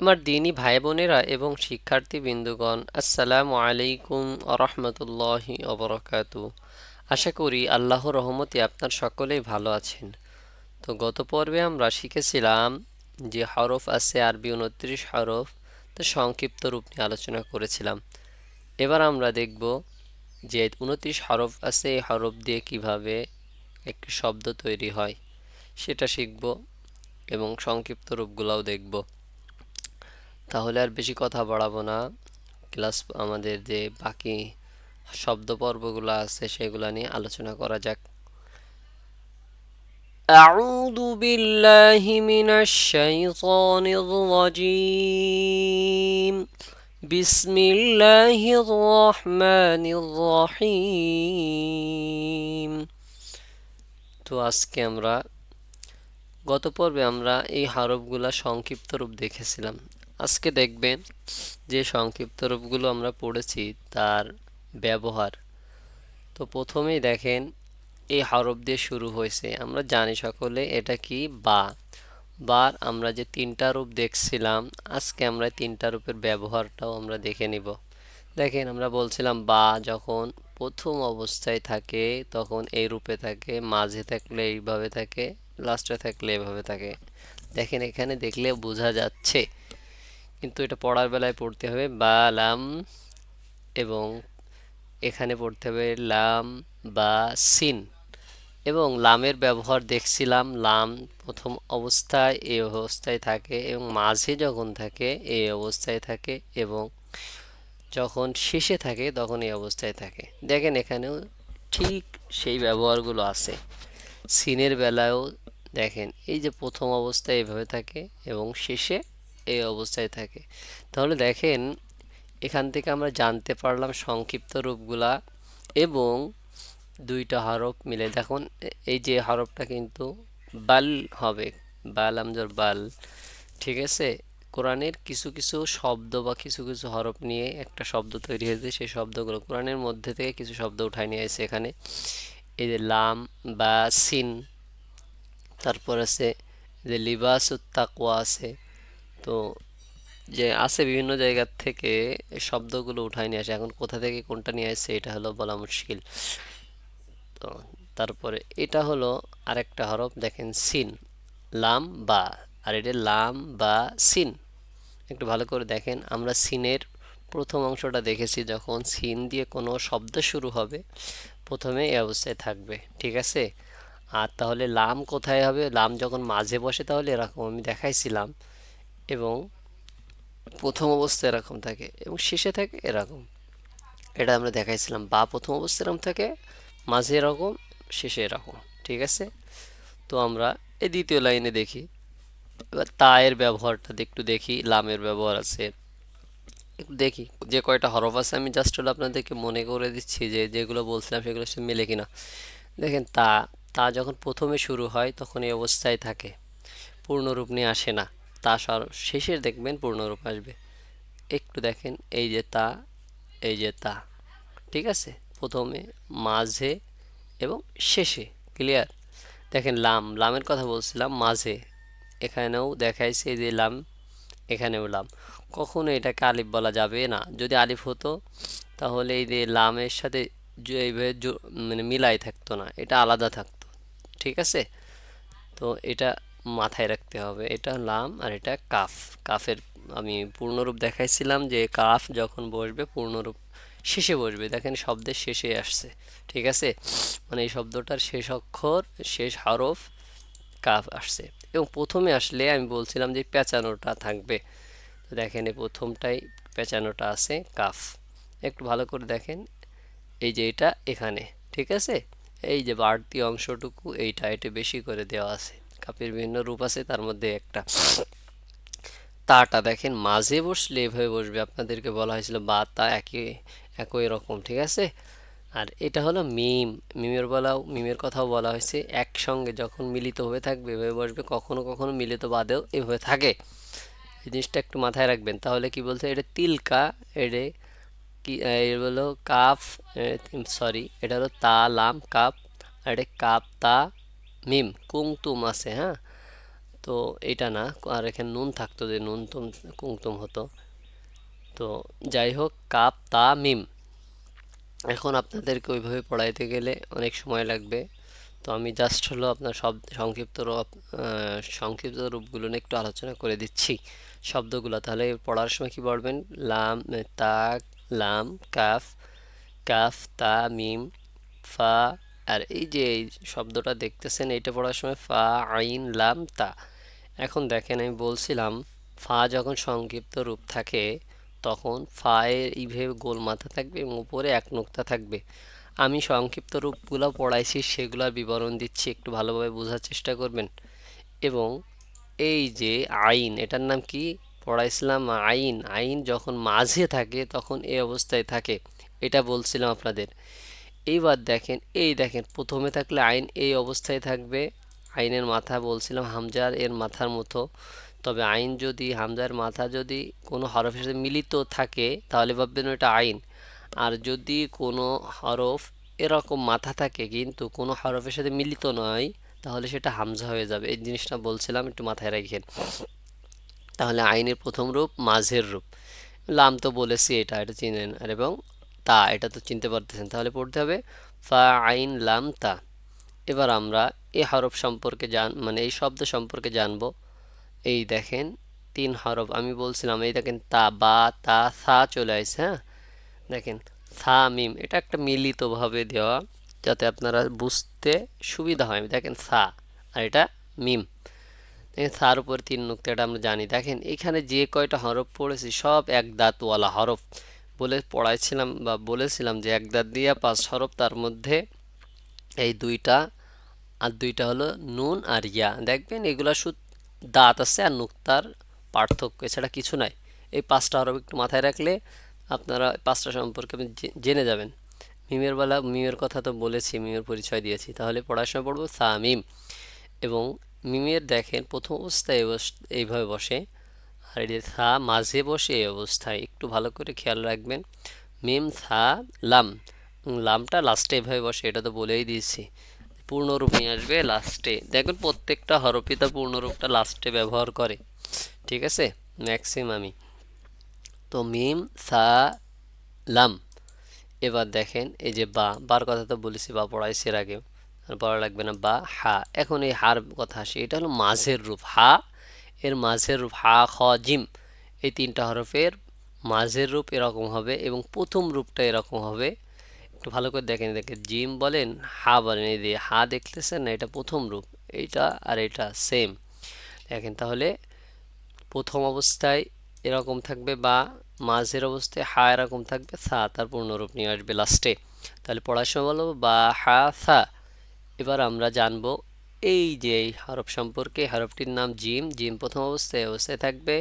আমার দিনী ভাই বোনেরা এবং শিক্ষার্থী বিন্দুগণ আসসালামু আলাইকুম আরহামতুল্লাহি অবরকাতু আশা করি আল্লাহর রহমতে আপনার সকলেই ভালো আছেন। তো গত পর্বে আমরা শিখেছিলাম যে হরফ আছে আরবি উনত্রিশ হরফ, তো সংক্ষিপ্ত রূপ নিয়ে আলোচনা করেছিলাম। এবার আমরা দেখব যে উনত্রিশ হরফ আছে, এই হরফ দিয়ে কীভাবে একটি শব্দ তৈরি হয়, সেটা শিখব এবং সংক্ষিপ্ত রূপগুলোও দেখব। তাহলে আর বেশি কথা বাড়াবো না ক্লাস আমাদের যে বাকি শব্দ পর্বগুলো আছে সেগুলো নিয়ে আলোচনা করা যাক أعوذ بالله من الشيطان الرجيم بسم الله الرحمن الرحيم তো আজকে আমরা গত পর্বে আমরা এই হরফগুলা সংক্ষিপ্ত রূপ দেখেছিলাম আজকে দেখবেন যে সংক্ষিপ্ত রূপগুলো আমরা পড়েছি তার ব্যবহার। তো প্রথমেই দেখেন, এই হরফ দিয়ে শুরু হয়েছে। আমরা জানি সকলে এটা কি বা। বার আমরা যে তিনটা রূপ দেখছিলাম, আজকে আমরা তিনটা রূপের ব্যবহারটাও আমরা দেখে নিব। দেখেন, আমরা বলছিলাম বা যখন প্রথম অবস্থায় থাকে, তখন এই রূপে থাকে, মাঝে থাকলে এইভাবে থাকে, লাস্টে থাকলে এভাবে থাকে। দেখেন, এখানে দেখলে বোঝা যাচ্ছে কিন্তু এটা পড়ার বেলায় পড়তে হবে, বা, লাম, এবং এখানে পড়তে হবে লাম, বা, সিন। এবং লামের ব্যবহার দেখছিলাম, লাম প্রথম অবস্থায় এই অবস্থায় থাকে এবং মাঝে যখন থাকে এই অবস্থায় থাকে এবং যখন শেষে থাকে, তখন এই অবস্থায় থাকে। দেখেন এখানেও ঠিক সেই ব্যবহারগুলো আছে। সিনের বেলায়ও দেখেন, এই যে প্রথম অবস্থায় এভাবে থাকে এবং শেষে এই অবস্থায় থাকে। তাহলে দেখেন, এখান থেকে আমরা জানতে পারলাম সংক্ষিপ্ত রূপগুলা এবং দুইটা হরফ মিলে। দেখুন এই যে হরফটা কিন্তু বাল হবে, বাল আমজর বাল, ঠিক আছে? কোরআনের কিছু কিছু শব্দ বা কিছু কিছু হরফ নিয়ে একটা শব্দ তৈরি হয়েছে, সেই শব্দগুলো কোরআনের মধ্যে থেকে কিছু শব্দ উঠায় নিয়ে এসে এখানে। এই যে লাম বা সিন, তারপর আছে যে লিবাস তাকওয়া আছে তো যে আছে বিভিন্ন জায়গার থেকে শব্দগুলো উঠায় নিয়ে আসে। এখন কোথা থেকে কোনটা নিয়ে আসছে এটা হলো বলা মুশকিল। তো তারপরে এটা হলো আরেকটা হরফ, দেখেন সিন, লাম, বা, আর এটা লাম, বা, সিন। একটু ভালো করে দেখেন, আমরা সিনের প্রথম অংশটা দেখেছি যখন সিন দিয়ে কোনো শব্দ শুরু হবে, প্রথমে এই অবস্থায় থাকবে, ঠিক আছে? আর তাহলে লাম কোথায় হবে? লাম যখন মাঝে বসে তাহলে এরকম আমি দেখাইছিলাম। এবং প্রথম অবস্থা এরকম থাকে এবং শেষে থাকে এরকম। এটা আমরা দেখাইছিলাম, বা প্রথম অবস্থায় এরকম থাকে, মাঝে এরকম, শেষে এরকম, ঠিক আছে? তো আমরা এই দ্বিতীয় লাইনে দেখি। এবার তায়ের ব্যবহারটা একটু দেখি, লামের ব্যবহার আছে। একটু দেখি, যে কয়টা হরফ আছে, আমি জাস্ট হলো আপনাদেরকে মনে করে দিচ্ছি যে যেগুলো বলছিলাম সেগুলো সে মেলে কিনা। দেখেন, তা তা যখন প্রথমে শুরু হয়, তখন এই অবস্থায় থাকে, পূর্ণরূপ নিয়ে আসে না। তা সর, শেষের দেখবেন পূর্ণরূপ আসবে। একটু দেখেন, এই যে তা, এই যে তা, ঠিক আছে? প্রথমে মাঝে এবং শেষে ক্লিয়ার দেখেন লাম, লামের কথা বলছিলাম, মাঝে। এখানেও দেখাইছে এই যে লাম, এখানেও লাম। কখনো এটাকে আলিফ বলা যাবে না। যদি আলিফ হতো, তাহলে এই যে লামের সাথে এইভাবে মানে মিলাই থাকতো না, এটা আলাদা থাকতো, ঠিক আছে? তো এটা মাথায় রাখতে হবে। এটা লাম আর এটা কাফ। কাফের আমি পূর্ণরূপ দেখাইছিলাম যে কাফ যখন বসবে, পূর্ণরূপ শেষে বসবে। দেখেন শব্দের শেষে আসছে, ঠিক আছে? মানে এই শব্দটার শেষ অক্ষর, শেষ হরফ কাফ আসছে। এবং প্রথমে আসলে আমি বলছিলাম যে পেঁচানোটা থাকবে। তো দেখেন এই প্রথমটাই পেঁচানোটা আছে, কাফ। একটু ভালো করে দেখেন। এই যে এটা এখানে, ঠিক আছে? এই যে বাড়তি অংশটুকু এইটা, এটা বেশি করে দেওয়া আছে। কাপের বিভিন্ন রূপ আছে, তার মধ্যে একটা তাটা দেখেন, মাঝে বসলে এভাবে বসবে। আপনাদেরকে বলা হয়েছিল বা, তা একই একই রকম, ঠিক আছে? আর এটা হলো মিম। মিমের বলাও, মিমের কথাও বলা হয়েছে, একসঙ্গে যখন মিলিত হয়ে থাকবে, এভাবে বসবে, কখনো কখনো মিলিত বাদেও এভাবে থাকে। জিনিসটা একটু মাথায় রাখবেন। তাহলে কি বলছে? এটা তিলকা এডে কি এর হলো কাফ সরি, এটা হলো তা, লাম, কাপ, আর এটা কাপ, তা মিম, কুংতুম আছে হ্যাঁ? তো এটা না, আর এখানে নুন থাকতো যে নুন তুম কুংতুম হতো। তো যাই হোক, কাপ, তা, মিম। এখন আপনাদেরকে ওইভাবে পড়াইতে গেলে অনেক সময় লাগবে। তো আমি জাস্ট হলো আপনার সব সংক্ষিপ্ত রূপ সংক্ষিপ্ত রূপগুলো নিয়ে একটু আলোচনা করে দিচ্ছি। শব্দগুলো, তাহলে পড়ার সময় কি পড়বেন? লাম তা লাম, কাফ কাফ, তা, মিম, ফা আর এই যে এই শব্দটা দেখতেছেন, এটা পড়ার সময় ফা, আইন, লাম, তা। এখন দেখেন, আমি বলছিলাম, ফা যখন সংক্ষিপ্ত রূপ থাকে, তখন ফায়ের এইভাবে গোল মাথা থাকবে এবং উপরে এক নোক্তা থাকবে। আমি সংক্ষিপ্ত রূপগুলো পড়াইছি, সেগুলোর বিবরণ দিচ্ছি, একটু ভালোভাবে বোঝার চেষ্টা করবেন। এবং এই যে আইন, এটার নাম কি? পড়াইছিলাম আইন। আইন যখন মাঝে থাকে, তখন এই অবস্থায় থাকে। এটা বলছিলাম আপনাদের। এইবার দেখেন, এই দেখেন, প্রথমে থাকলে আইন এই অবস্থায় থাকবে। আইনের মাথা বলছিলাম হামজার এর মাথার মতো। তবে আইন যদি, হামজার মাথা যদি কোনো হরফের সাথে মিলিত থাকে, তাহলে ভাববেন ওটা আইন। আর যদি কোনো হরফ এরকম মাথা থাকে কিন্তু কোনো হরফের সাথে মিলিত নয়, তাহলে সেটা হামজা হয়ে যাবে। এই জিনিসটা বলছিলাম, একটু মাথায় রাখেন। তাহলে আইনের প্রথম রূপ, মাঝের রূপ। লাম তো বলেছি এটা এটা চিনেন। আর এবং তা, এটা তো চিনতে পারতেছেন। তাহলে পড়তে হবে, ফা আইন লাম তা। এবার আমরা এই হরফ সম্পর্কে জান মানে এই শব্দ সম্পর্কে জানব। এই দেখেন, তিন হরফ, আমি বলছিলাম, এই দেখেন, তা, বা, তা, সা চলে আসছে হ্যাঁ? দেখেন, সা, মিম, এটা একটা মিলিতভাবে দেওয়া, যাতে আপনারা বুঝতে সুবিধা হয়। দেখেন, সা, আর এটা মিম। দেখেন, সার উপর তিন নুক্তা, এটা আমরা জানি। দেখেন, এখানে যে কয়টা হরফ পড়েছি, সব এক দাঁতওয়ালা হরফ। বলে পড়াইছিলাম বা বলেছিলাম যে এক দাঁত দিয়া পাঁচ হরফ তার মধ্যে এই দুইটা আর দুইটা হলো নুন আর ইয়া। দেখবেন এগুলা শুধু দাঁত আছে আর নুক্তার পার্থক্য, এছাড়া কিছু নাই। এই পাঁচটা হরফ একটু মাথায় রাখলে আপনারা পাঁচটা সম্পর্কে আপনি জেনে যাবেন। মিমের বেলা, মিমের কথা তো বলেছি, মিমের পরিচয় দিয়েছি। তাহলে সময় পড়ব সা মিম এবং মিমের দেখেন প্রথম অবস্থায় এইভাবে বসে। আর এই সা মাঝে বসে এই অবস্থায়। একটু ভালো করে খেয়াল রাখবেন। মিম সা লাম। লামটা লাস্টে এভাবে বসে, এটা তো বলেই দিয়েছি। পূর্ণরূপ আসবে লাস্টে দেখবেন প্রত্যেকটা হরপিতা পূর্ণরূপটা লাস্টে ব্যবহার করে। ঠিক আছে? ম্যাক্সিমামই তো মিম সা লাম। এবার দেখেন, এই যে বা, বার কথা তো বলেছি, বা পড়াইছি এর আগে আর পড়া লাগবে না, বা, হা। এখন এই হার কথা আসে, এটা হলো মাঝের রূপ। হা এর মাঝের রূপ হা, খ, জিম। এই তিনটা হরফের মাঝের রূপ এরকম হবে এবং প্রথম রূপটা এরকম হবে। একটু ভালো করে দেখেন দেখেন জিম বলেন, হা বলেন। এই দিয়ে হা দেখতেছেন না, এটা প্রথম রূপ। এইটা আর এটা সেম। দেখেন তাহলে প্রথম অবস্থায় এরকম থাকবে বা মাঝের অবস্থায় হা এরকম থাকবে সা তার পূর্ণরূপ নিয়ে আসবে লাস্টে। তাহলে পড়ার সময় বা হা সা এবার আমরা জানব এই যে এই হরফ সম্পর্কে হরফটির নাম জিম জিম প্রথম অবস্থায় অবস্থায় থাকবে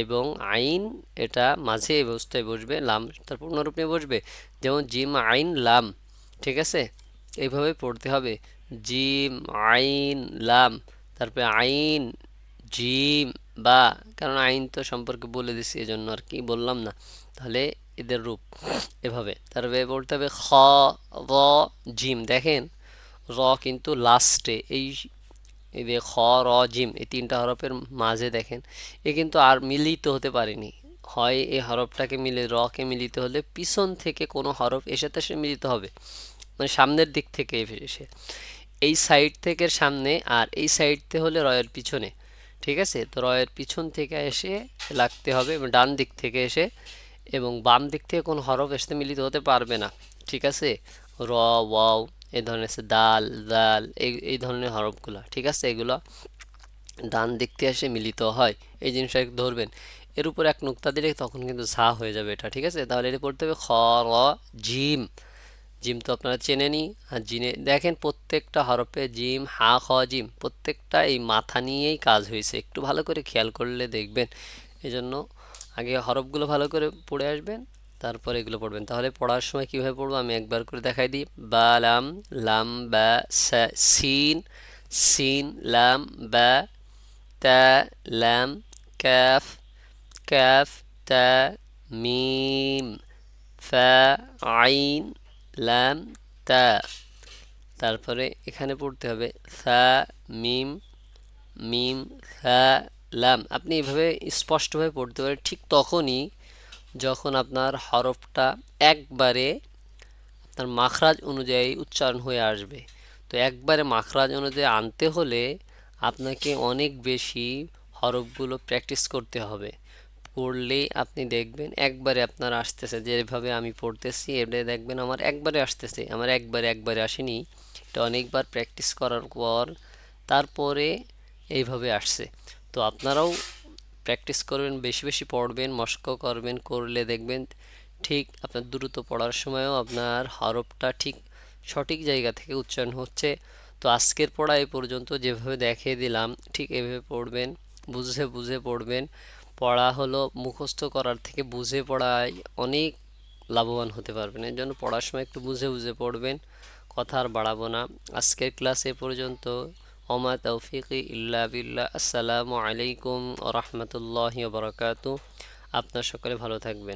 এবং আইন এটা মাঝে অবস্থায় বসবে, লাম তার পূর্ণরূপ নিয়ে বসবে, যেমন জিম, আইন, লাম, ঠিক আছে? এইভাবে পড়তে হবে, জিম, আইন, লাম, তারপরে আইন, জিম, বা, কারণ আইন তো সম্পর্কে বলে দিছি এজন্য আর কি, বললাম না, তাহলে এদের রূপ এভাবে, তারপরে বলতে হবে খ জিম, দেখেন র কিন্তু লাস্টে, এই যে খ, র, জিম, এই তিনটা হরফের মাঝে দেখেন, এ কিন্তু আর মিলিত হতে পারেনি। হয় এই হরফটাকে মিলে রকে মিলিত হলে পিছন থেকে কোনো হরফ এসে সে মিলিত হবে। মানে সামনের দিক থেকে এসে। এই সাইড থেকে সামনে আর এই সাইডতে হলে রয়ের পিছনে। ঠিক আছে? তো রয়ের পিছন থেকে এসে লাগতে হবে ডান দিক থেকে এসে এবং বাম দিক থেকে কোনো হরফ এসে মিলিত হতে পারবে না। ঠিক আছে? র, ওয়াও এই ধরনের আছে দাল দাল এই এই ধরনের হরফগুলো, ঠিক আছে? এগুলো ডান দিক থেকে এসে মিলিত হয়। এই জিনিসটা ধরবেন। এর উপর এক নুক্তা দিলে তখন কিন্তু ঝা হয়ে যাবে এটা, ঠিক আছে? তাহলে এটা পড়তে হবে খ, র, জিম। জিম তো আপনারা চেনেনি আর জিনে, দেখেন প্রত্যেকটা হরফে জিম, হা, খ, জিম। প্রত্যেকটা এই মাথা নিয়েই কাজ হয়েছে। একটু ভালো করে খেয়াল করলে দেখবেন। এজন্য আগে হরফগুলো ভালো করে পড়ে আসবেন। তারপর এগুলো পড়বেন। তাহলে পড়ার সময় কীভাবে পড়ব আমি একবার করে দেখাই দিই। বা, লাম লাম, বা সিন সিন, লাম, বা, তা, লাম ক্যাফ ক্যাফ তা, মিম, ফা, আইন, লাম, তা। তারপরে এখানে পড়তে হবে সা, মিম মিম হা লাম। আপনি এভাবে স্পষ্টভাবে পড়তে পারেন ঠিক তখনই যখন আপনার হরফটা একবারে আপনার মাখরাজ অনুযায়ী উচ্চারণ হয়ে আসবে। তো একবারে মাখরাজ অনুযায়ী আনতে হলে আপনাকে অনেক বেশি হরফগুলো প্র্যাকটিস করতে হবে। পড়লেই আপনি দেখবেন একবারে আপনার আসতেছে, যেভাবে আমি পড়তেছি এটা দেখবেন আমার একবারে আসতেছে, আমার একবারে একবারে আসেনি। এটা অনেকবার প্র্যাকটিস করার পর তারপরে এইভাবে আসছে। তো আপনারাও প্র্যাকটিস করবেন, বেশি বেশি পড়বেন, মস্ক করবেন, করলে দেখবেন ঠিক আপনার দ্রুত পড়ার সময়ও আপনার হরফটা ঠিক সঠিক জায়গা থেকে উচ্চারণ হচ্ছে। তো আজকের পড়া এই পর্যন্ত যেভাবে দেখিয়ে দিলাম, ঠিক এভাবে পড়বেন, বুঝে বুঝে পড়বেন। পড়া হলো মুখস্থ করার থেকে বুঝে পড়ায় অনেক লাভবান হতে পারবেন। এর জন্য পড়ার সময় একটু বুঝে বুঝে পড়বেন, কথা আর বাড়াবো না। আজকের ক্লাস এ পর্যন্ত ওমা তৌফিকি ইল্লা আসসালামু আলাইকুম ও রহমতুল্লাহি বারকাতু আপনার সকলে ভালো থাকবেন।